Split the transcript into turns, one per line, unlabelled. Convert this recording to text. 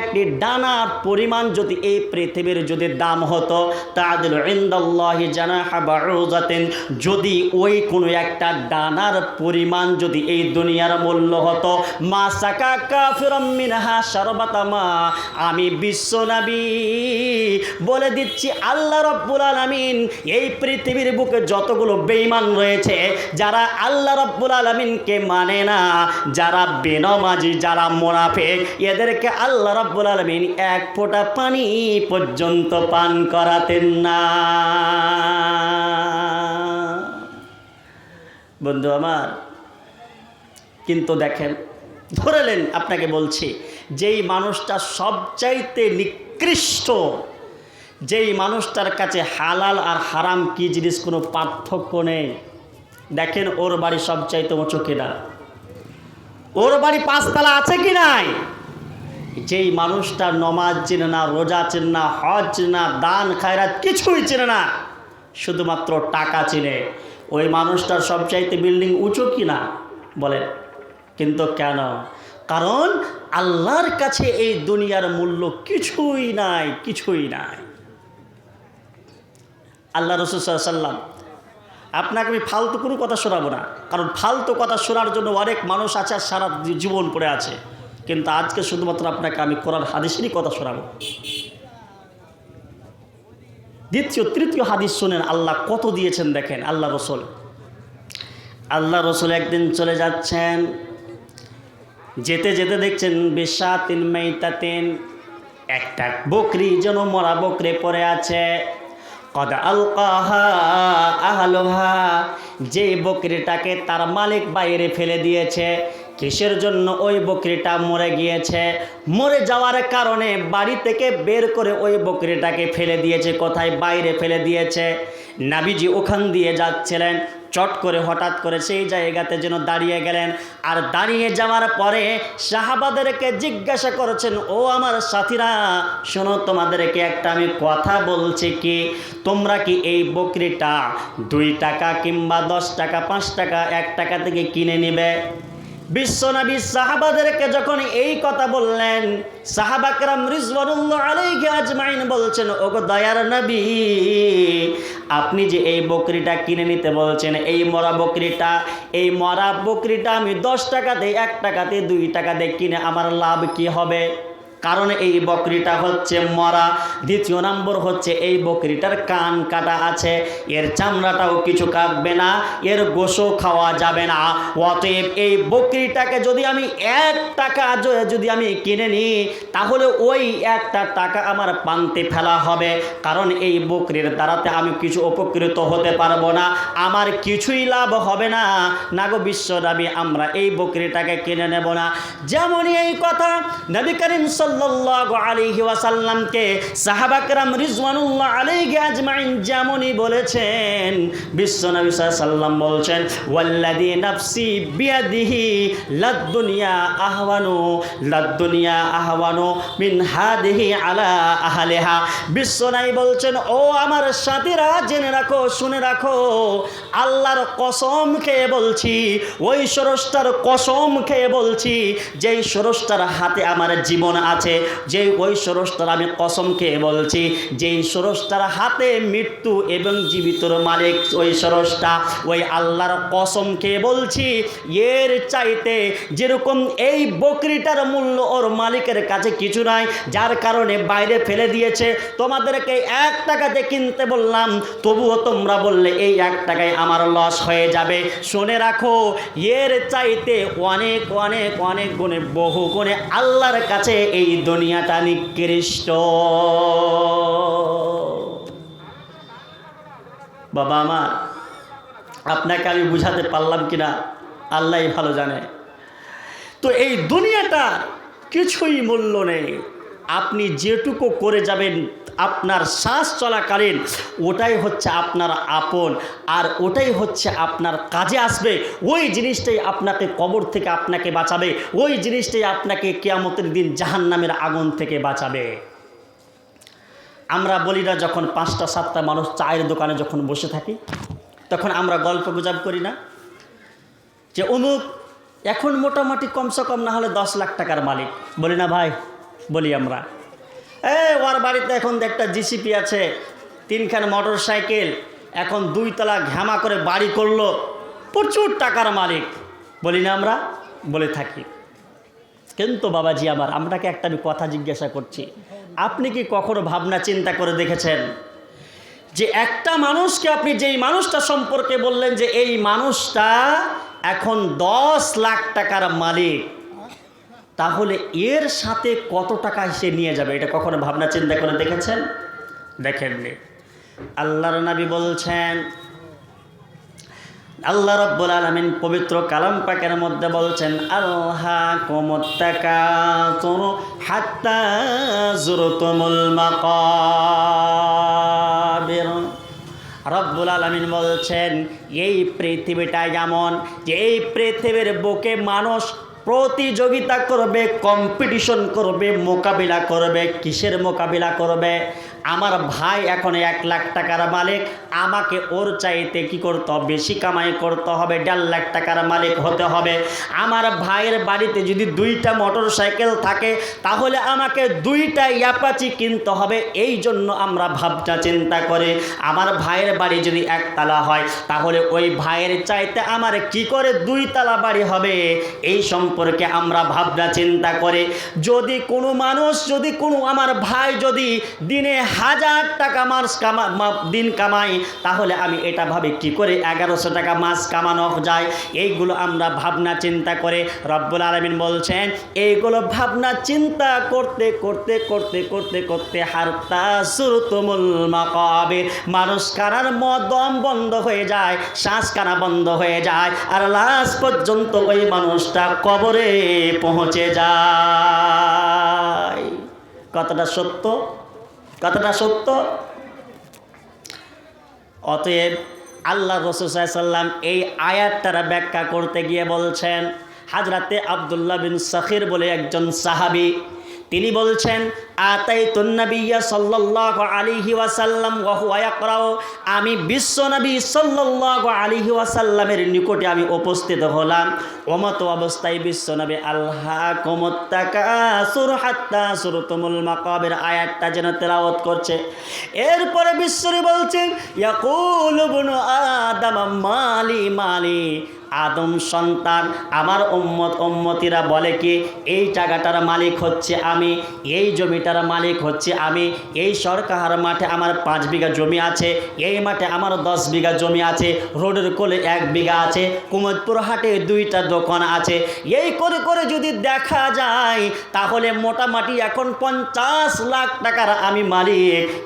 একটি ডানার পরিমাণ যদি এই পৃথিবীর যদি দাম হতো তাদের ইন্দাল্লাহি জানাহা বাউজাতেন, যদি ওই কোনো একটা ডানার পরিমাণ যদি এই দুনিয়ার মূল্য হতো, মা সাকা কাফিরাম মিনহা শারবাতামা আমি বিশ্বনবী বলে দিচ্ছি আল্লাহ রব্বুল আলামিন, এই পৃথিবীর বুকে যতগুলো বেঈমান রয়েছে, যারা আল্লাহ রব্বুল আলামিনকে মানে না, যারা বেনমাজি, যারা মোনাফেক, এদেরকে আল্লাহ রব্বুল আলমিন এক ফোঁটা পানি পর্যন্ত পান করাতেন না। বন্ধু আমার, কিন্তু দেখেন ধরেলেন আপনাকে বলছি, যেই মানুষটা সবচাইতে নিকৃষ্ট, যেই মানুষটার কাছে হালাল আর হারাম কি জিনিস কোনো পার্থক্য নেই, দেখেন ওর বাড়ি সবচাইতে উঁচু কিনা। ওর বাড়ি পাঁচতলা আছে কি নাই? যেই মানুষটা নমাজ চেনে না, রোজা চেনে না, হজ চেনে না, দান, খায়রাত কিছুই চেনে না, শুধুমাত্র টাকা চেনে। ওই মানুষটার সবচাইতে বিল্ডিং উঁচু কি না বলেন। কিন্তু কেন? কারণ আল্লাহর কাছে এই দুনিয়ার মূল্য কিছুই নাই কিছুই নাই। আল্লাহ রসুল সাল্লাম আপনাকে আমি ফালতু কোনো কথা শোনাবো না। কারণ ফালতু কথা শোনার জন্য অনেক মানুষ আছে আর সারা জীবন পড়ে আছে। কিন্তু আজকে শুধুমাত্র আপনাকে আমি কোরআন হাদিসেরই কথা শোনাবো। দ্বিতীয়, তৃতীয় হাদিস শোনেন, আল্লাহ কত দিয়েছেন দেখেন, আল্লাহ রসুল। আল্লাহ রসুল একদিন চলে যাচ্ছেন, যেতে যেতে দেখছেন বেশা তিন মেইতা তিন একটা বকরি যেন মরা বকরে পড়ে আছে। কদ আলকাহা আহলোহা, যে বকরিটাকে তার মালিক বাইরে ফেলে দিয়েছে। কিসের জন্য ওই বকরিটা মরে গিয়েছে? মরে যাওয়ার কারণে বাড়ি থেকে বের করে ওই বকরিটাকে ফেলে দিয়েছে, কোথায়? বাইরে ফেলে দিয়েছে। নাবিজি ওখান দিয়ে যাচ্ছিলেন। চট করে হঠাৎ করে সেই জায়গাতে যেন দাঁড়িয়ে গেলেন। আর দাঁড়িয়ে যাওয়ার পরে সাহাবাদেরকে জিজ্ঞাসা করেছেন, ও আমার সাথীরা, শোনো তোমাদেরকে একটা আমি কথা বলছি কি? তোমরা কি এই বকরিটা দুই টাকা কিংবা দশ টাকা, পাঁচ টাকা, এক টাকা থেকে কিনে নেবে? বিশ্বনবী সাহাবাদেরকে যখন এই কথা বললেন সাহাবাকরাম রিজওয়ানুল্লাহ আলাইহি আজমাইন বলছেন, ওগো দয়ার নবী, আপনি যে এই বকরিটা কিনে নিতে বলছেন, এই মরা বকরিটা, এই মরা বকরিটা আমি দশ টাকাতে এক টাকাতে দুই টাকাতে কিনে আমার লাভ কি হবে? কারণ এই বকরিটা হচ্ছে মরা। দ্বিতীয় নম্বর হচ্ছে এই বকরিটার কান কাটা আছে। এর চামড়াটাও কিছু কাটবে না, এর গোসও খাওয়া যাবে না। অতএব এই বকরিটাকে যদি আমি এক টাকা যদি আমি কিনে নিই, তাহলে ওই একটা টাকা আমার পান্তে ফেলা হবে। কারণ এই বকরির দ্বারাতে আমি কিছু উপকৃত হতে পারব না, আমার কিছুই লাভ হবে না। না গো বিশ্বনবী আমরা এই বকরিটাকে কিনে নেব না। যেমনই এই কথা নবী করিম সাল্লাল্লাহু ওয়াসাল্লামকে সাহাবাকরাম রিজওয়ানুল্লাহ আজমাইন যেমনই বলেছেন বিশ্বনবী সাল্লাম বলছেন নাফসি বিয়াদিহি মিন হাদিহি আলা আহলিহা। বিশ্বনবী বলছেন, ও আমার সাথীরা, জেনে রাখো, শুনে রাখো, আল্লাহর কসম খেয়ে বলছি, ওই সরসটার কসম খেয়ে বলছি, যেই সরসটার হাতে আমার জীবন আছে যেই ওই সরসটার আমি কসম খেয়ে বলছি, যেই সরসটার হাতে মৃত্যু এবং জীবিতর মালিক ওই সরসটা ওই আল্লাহর কসম খেয়ে বলছি, এর চাইতে যেরকম এই বকরিটার মূল্য ওর মালিকের কাছে কিছু নাই, যার কারণে বাইরে ফেলে দিয়েছে, তোমাদেরকে এক টাকাতে কিনতে বললাম, তবুও তোমরা বললে এই এক টাকায় আমার লস হয়ে যাবে। শুনে রাখো, এর চাইতে অনেক অনেক অনেক গুণে, বহু গুণে আল্লাহর কাছে এই দুনিয়াটা নিকৃষ্ট বাবা মা, আপনাকে আমি বুঝাতে পারলাম কিনা? আল্লাহ ভালো জানে। তো এই দুনিয়াটা কিছুই মূল্য নেই। আপনি যেটুকু করে যাবেন আপনার শ্বাস চলাকালীন ওটাই হচ্ছে আপনার আপন আর ওটাই হচ্ছে আপনার কাজে আসবে। ওই জিনিসটাই আপনাকে কবর থেকে আপনাকে বাঁচাবে। ওই জিনিসটাই আপনাকে কেয়ামতের দিন জাহান্নামের আগুন থেকে বাঁচাবে। আমরা বলি না যখন পাঁচটা, সাতটা মানুষ চায়ের দোকানে যখন বসে থাকি, তখন আমরা গল্প গুজব করি না যে, অমুক, এখন মোটামুটি কমসে কম না হলে দশ লাখ টাকার মালিক। বলি না ভাই, বলি আমরা। এ ওর বাড়িতে এখন একটা জিসিপি আছে। তিনখান মোটর সাইকেল এখন দুইতলা ঘামা করে বাড়ি করল। প্রচুর টাকার মালিক। বলি না আমরা, বলে থাকি। কিন্তু বাবাজি আমার আপনাকে একটা আমি কথা জিজ্ঞাসা করছি। আপনি কি কখনো ভাবনা চিন্তা করে দেখেছেন? যে একটা মানুষকে আপনি যেই মানুষটা সম্পর্কে বললেন যে এই মানুষটা এখন দশ লাখ টাকার মালিক। তাহলে এর সাথে কত টাকা সে নিয়ে যাবে? এটা কখনো ভাবনা চিন্তা করে দেখেছেন? দেখেননি। আল্লাহর নবী বলছেন, আল্লাহ রব্বুল আলমিন পবিত্র কালাম পাকের মধ্যে বলছেন আল্লাহ কমত্তাকাতুর হাত্তা রব্বুল আলমিন বলছেন, এই পৃথিবীটা যেমন যে এই পৃথিবীর বুকে মানুষ প্রতিযোগিতা করবে কম্পিটিশন করবে মোকাবিলা করবে কিসের মোকাবিলা করবে? আমার ভাই এখন এক লাখ টাকার মালিক, আমাকে ওর চাইতে কি করতে হবে? বেশি কামাই করতে হবে, দেড় লাখ টাকার মালিক হতে হবে। আমার ভাইয়ের বাড়িতে যদি দুইটা মোটর সাইকেল থাকে, তাহলে আমাকে দুইটা ইয়াপাচি কিনতে হবে। এই জন্য আমরা ভাবনা চিন্তা করে, আমার ভাইয়ের বাড়ি যদি একতলা হয়, তাহলে ওই ভাইয়ের চাইতে আমার কি করে দুই তালা বাড়ি হবে? এই সম্পর্কে আমরা ভাবনা চিন্তা করে। যদি কোনো মানুষ, যদি কোনো আমার ভাই যদি দিনে হাজার টাকা মাস কামা দিন কামাই, তাহলে আমি এটা ভাবে, কি করে এগারোশো টাকা মাস কামানো যায়? এইগুলো আমরা ভাবনা চিন্তা করে রব্বুল আলমিন বলছেন, এইগুলো ভাবনা চিন্তা করতে করতে করতে করতে করতে হারতা সুরতুমুল মাকাবির, মানুষ কানার মদম বন্ধ হয়ে যায়, শ্বাস কানা বন্ধ হয়ে যায়, আর লাস্ট পর্যন্ত ওই মানুষটা কবরে পৌঁছে যায়। কতটা সত্য? কতটা সত্য? অতএব আল্লাহ রসুসাল্লাম এই আয়াতটারা ব্যাখ্যা করতে গিয়ে বলছেন, হাজরাতে আবদুল্লাহ বিন সখির বলে একজন সাহাবি তিনি বলছেন আতাই তুন্নবিয়া সাল্লাহ আলিহি ওয়াসাল্লাম ওয়াহুয়াকরাও আমি বিশ্বনবী সাল্লাহ আলিহি ওয়াসাল্লামের নিকটে আমি উপস্থিত হলাম। ওমত অবস্থায় বিশ্বনবী আল্লাহ কমত্তাকা সুর হাত্তা সুরতুমুল মাকাবের। আয়াতটা যেন তেলাওয়াত করছে। এরপরে বিশ্বনবী বলছেন, ইয়াকুল বুনু আদম, মালি মালি। আদম সন্তান। আমার উম্মত উম্মতিরা বলে কি, এই জায়গাটার মালিক হচ্ছে আমি, এই জমিটার মালিক হচ্ছে আমি, এই সরকার মাঠে আমার পাঁচ বিঘা জমি আছে, এই মাঠে আমার দশ বিঘা জমি আছে, রোডের কোলে এক বিঘা আছে, কুমদপুর হাটে দুইটা দোকান আছে। এই করে করে যদি দেখা যায়, তাহলে মোটামুটি এখন পঞ্চাশ লাখ টাকার আমি মালিক।